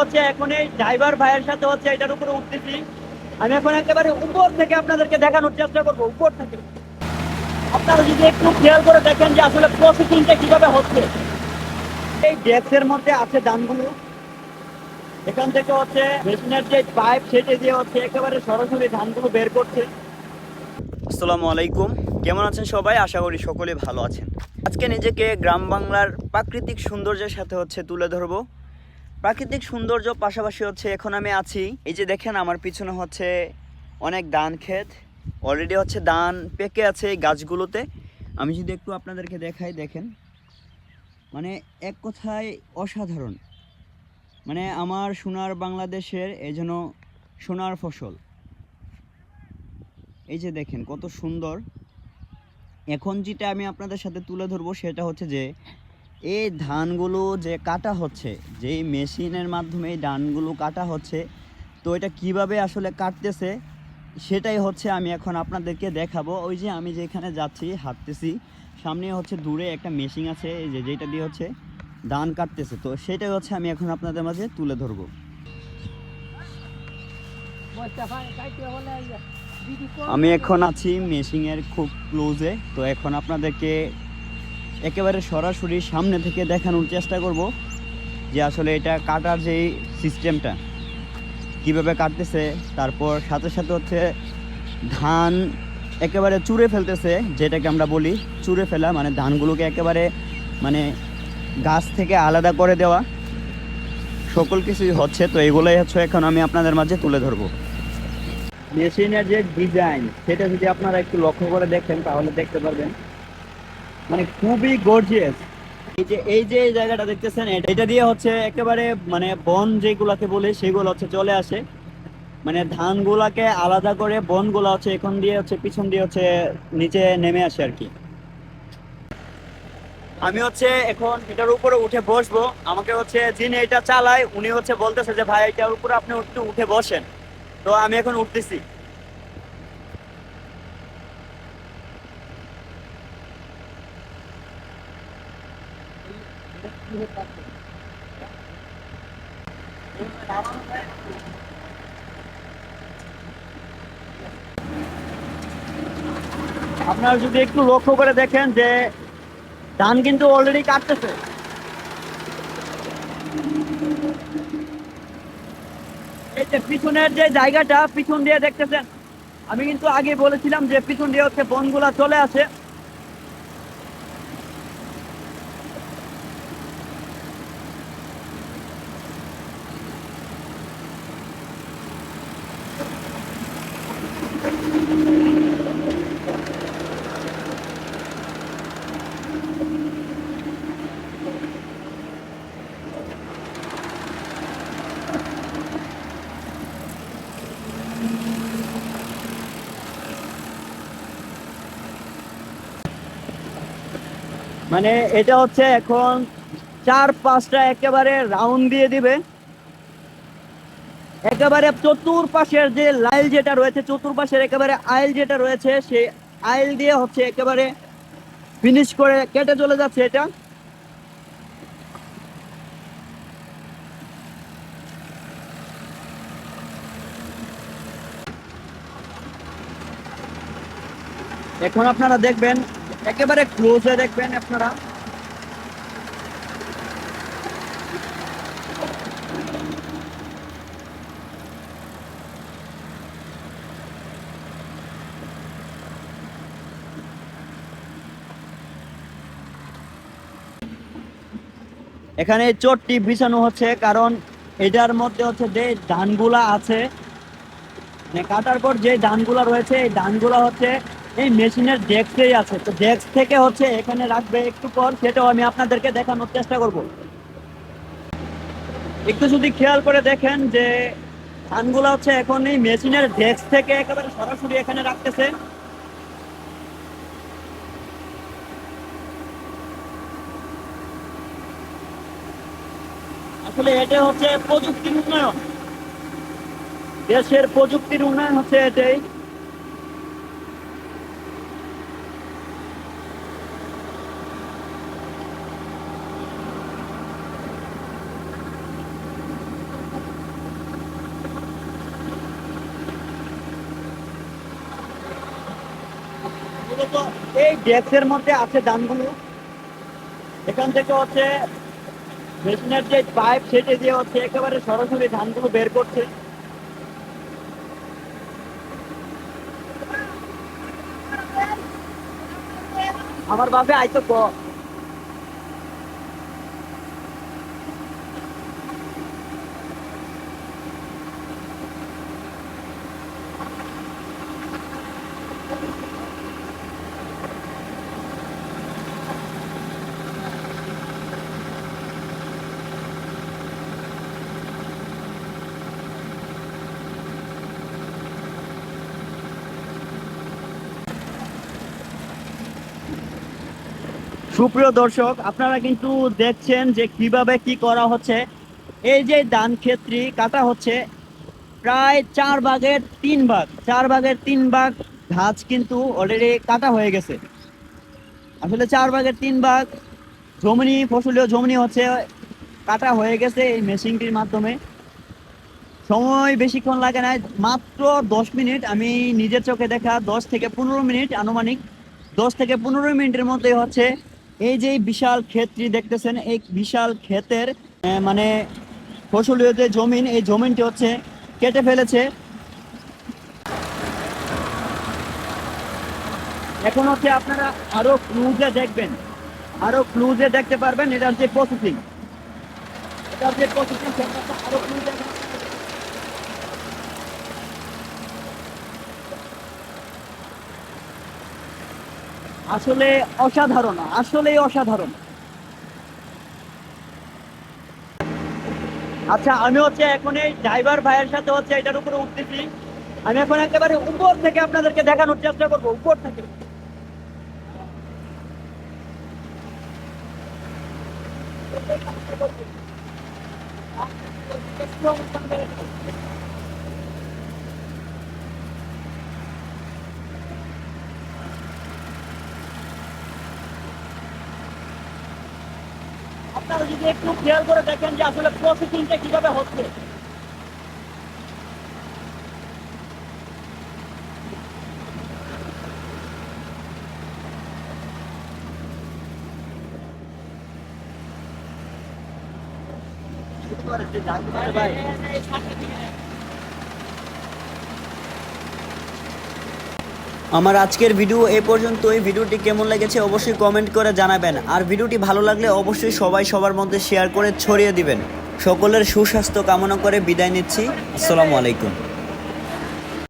হচ্ছে এখন এই ড্রাইভার ভাইয়ের সাথে হচ্ছে এটার উপরে উঠতেছি। আমি এখন একেবারে উপর থেকে আপনাদেরকে দেখানোর চেষ্টা করব, উপর থেকে। আপনারা যদি একটু খেয়াল করে দেখেন যে আসলে প্রসেসিংটা কীভাবে হচ্ছে। এই ডেস্কের মধ্যে আছে দানগুলো এখান থেকে হচ্ছে মেশিনের যে পাইপ সেটা দিয়ে হচ্ছে একেবারে সরাসরি ধানগুলো বের করছে। আসসালামু আলাইকুম। কেমন আছেন সবাই? আশা করি সকলে ভালো আছেন। আজকে নিজেকে গ্রাম বাংলার প্রাকৃতিক সৌন্দর্যের সাথে হচ্ছে তুলে ধরবো। প্রাকৃতিক সৌন্দর্য পাশাপাশি হচ্ছে এখন আমি আছি। এই যে দেখেন আমার পিছনে হচ্ছে অনেক ধান ক্ষেত। অলরেডি হচ্ছে ধান পেকে আছে এই গাছগুলোতে। আমি যদি একটু আপনাদেরকে দেখাই, দেখেন। মানে এক কথায় অসাধারণ। মানে আমার সোনার বাংলাদেশের এই যেন সোনার ফসল। এই যে দেখেন কত সুন্দর। এখন যেটা আমি আপনাদের সাথে তুলে ধরবো সেটা হচ্ছে যে এই ধানগুলো যে কাটা হচ্ছে, যেই মেশিনের মাধ্যমে এই ধানগুলো কাটা হচ্ছে, তো এটা কীভাবে আসলে কাটতেছে, সেটাই হচ্ছে আমি এখন আপনাদেরকে দেখাবো। ওই যে আমি যেখানে যাচ্ছি, হাঁটতেছি, সামনে হচ্ছে দূরে একটা মেশিন আছে, এই যে যেটা দিয়ে হচ্ছে ধান কাটতেছে। তো সেটাই হচ্ছে আমি এখন আপনাদের মাঝে তুলে ধরবো। আমি এখন আছি মেশিনের খুব ক্লোজে, তো এখন আপনাদেরকে একেবারে সরাসরি সামনে থেকে দেখানোর চেষ্টা করব যে আসলে এটা কাটার যেই সিস্টেমটা, কীভাবে কাটতেছে, তারপর সাথে সাথে হচ্ছে ধান একেবারে চুরে ফেলতেছে, যেটাকে আমরা বলি চুরে ফেলা মানে ধানগুলোকে একেবারে মানে গাছ থেকে আলাদা করে দেওয়া। সকল কিছুই হচ্ছে, তো এগুলোই হচ্ছে এখন আমি আপনাদের মাঝে তুলে ধরবো। মেশিনের যে ডিজাইন সেটা যদি আপনারা একটু লক্ষ্য করে দেখেন, তাহলে দেখতে পারবেন। মানে খুবই গর্জিয়াস এই যে এই যে জায়গাটা দেখতেছেন এটা- দিয়ে হচ্ছে একেবারে মানে বন যেগুলাকে বলে, সেগুলো হচ্ছে চলে আসে। মানে ধানগুলাকে আলাদা করে বনগুলো হচ্ছে এখন দিয়ে হচ্ছে পিছন দিয়ে হচ্ছে নিচে নেমে আসে আর কি। আমি হচ্ছে এখন এটার উপরে উঠে বসবো। আমাকে হচ্ছে যিনি এটা চালায়, উনি হচ্ছে বলতেছে যে, ভাই, এটার উপরে আপনি একটু উঠে বসেন। তো আমি এখন উঠতেছি। আপনারা যদি একটু লক্ষ্য করে দেখেন যে ধান কিন্তু অলরেডি কাটতেছে। এই যে পিছনের যে জায়গাটা, পিছন দিয়ে দেখতেছেন, আমি কিন্তু আগে বলেছিলাম যে পিছন দিয়ে হচ্ছে বনগুলা চলে আসে। মানে এটা হচ্ছে এখন চার পাঁচটা একেবারে রাউন্ড দিয়ে দিবে। একেবারে চতুর্পাশের যে লাইল যেটা রয়েছে, চতুর্পাশের একেবারে আইল যেটা রয়েছে, সেই আইল দিয়ে হচ্ছে একেবারে ফিনিশ করে কেটে চলে যাচ্ছে এটা। এখন আপনারা দেখবেন একেবারে ক্লোজে দেখবেন আপনারা। এখানে চোটটি বিছানো হচ্ছে, কারণ এটার মধ্যে হচ্ছে যে ধানগুলা আছে। মানে কাটার পর যে ধানগুলা রয়েছে, এই ধানগুলা হচ্ছে এই মেশিনের ডেস্কেই আছে। তো ডেস্ক থেকে হচ্ছে এখানে রাখবে একটু পর, সেটাও আমি আপনাদেরকে দেখানোর চেষ্টা করব। একটু যদি খেয়াল করে দেখেন যে ধানগুলা হচ্ছে এখন এই মেশিনের ডেস্ক থেকে একেবারে সরাসরি এখানে রাখতেছে। আসলে এটা হচ্ছে প্রযুক্তির উন্নয়ন। দেশের প্রযুক্তির উন্নয়ন হচ্ছে এটাই। মূলত এই ডেস্কের মধ্যে আছে ধানগুলো। এখান থেকে হচ্ছে মেশিনের যে পাইপ, সেটে দিয়ে হচ্ছে একেবারে সরাসরি ধানগুলো বের করছে। আমার বাপে আইতো ক সুপ্রিয় দর্শক, আপনারা কিন্তু দেখছেন যে কীভাবে কি করা হচ্ছে। এই যে ধান ক্ষেত্রি কাটা হচ্ছে, প্রায় চার ভাগের তিন ভাগ, চার ভাগের তিন ভাগ ঘাস কিন্তু অলরেডি কাটা হয়ে গেছে। আসলে চার ভাগের তিন ভাগ জমিনি ফসলীয় জমিনি হচ্ছে কাটা হয়ে গেছে এই মেশিনটির মাধ্যমে। সময় বেশিক্ষণ লাগে না মাত্র দশ মিনিট, আমি নিজের চোখে দেখা দশ থেকে পনেরো মিনিট আনুমানিক। দশ থেকে পনেরো মিনিটের মধ্যে হচ্ছে এই যে বিশাল ক্ষেত্রটি দেখতেছেন, এই বিশাল ক্ষেতের মানে ফসলীয় যে জমিন, এই জমিনটি হচ্ছে কেটে ফেলেছে। এখন হচ্ছে আপনারা আরও ক্লুজে দেখবেন। আরও ক্লুজে দেখতে পারবেন এটার যে প্রসেসিং এটার যে প্রসেসিং আরও ক্লুজে আসলে অসাধারণ, আসলেই অসাধারণ। আচ্ছা আমি হচ্ছে এখন এই ড্রাইভার ভাইয়ের সাথে হচ্ছে এটার উপরে উঠতেছি। আমি এখন একেবারে উপর থেকে আপনাদেরকে দেখানোর চেষ্টা করব, উপর থেকে। আপনারা যদি একটু খেয়াল করে দেখেন যে আসলে প্রসেসিংটা কীভাবে হচ্ছে। ভাই আমার আজকের ভিডিও এ পর্যন্ত এই ভিডিওটি কেমন লেগেছে অবশ্যই কমেন্ট করে জানাবেন। আর ভিডিওটি ভালো লাগলে অবশ্যই সবাই সবার মধ্যে শেয়ার করে ছড়িয়ে দিবেন। সকলের সুস্বাস্থ্য কামনা করে বিদায় নিচ্ছি। আসসালামু আলাইকুম।